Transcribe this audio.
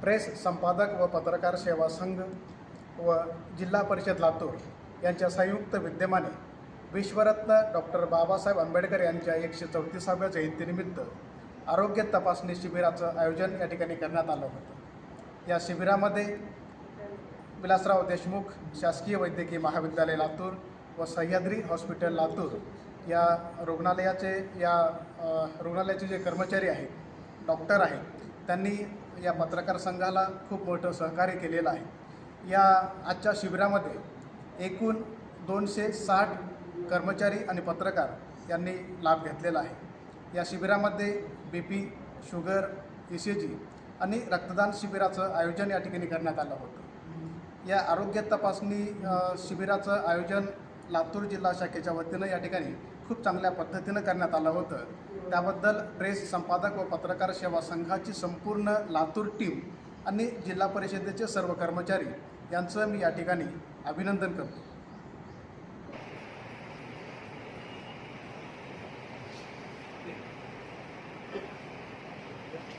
Press संपादक व पत्रकार सेवा संघ व जिल्हा परिषद लातूर यांच्या संयुक्त विद्यमाने विश्वरत्न डॉक्टर बाबासाहेब आंबेडकर यांच्या एकशे चौतीसाव्या जयंतीनिमित्त आरोग्य तपासणी शिबिराचं आयोजन या ठिकाणी करण्यात आलं होतं. या शिबिरामध्ये विलासराव देशमुख शासकीय वैद्यकीय महाविद्यालय लातूर व सह्याद्री हॉस्पिटल लातूर या रुग्णालयाचे या रुग्णालयाचे जे कर्मचारी आहेत डॉक्टर आहेत त्यांनी या पत्रकार संघाला खूप मोठं सहकार्य केलेलं आहे. या आजच्या शिबिरामध्ये एकूण दोनशे साठ कर्मचारी आणि पत्रकार यांनी लाभ घेतलेला आहे. या शिबिरामध्ये B P sugar E C G आणि रक्तदान शिबिराचं आयोजन या ठिकाणी करण्यात आलं होतं. या आरोग्य तपासणी शिबिराचं आयोजन लातूर जिल्हा शाखेच्या वतीनं या ठिकाणी खूप चांगल्या पद्धतीनं करण्यात आलं होतं. त्याबद्दल प्रेस संपादक व पत्रकार सेवा संघाची संपूर्ण लातूर टीम आणि जिल्हा परिषदेचे सर्व कर्मचारी यांचं मी या ठिकाणी अभिनंदन करतो.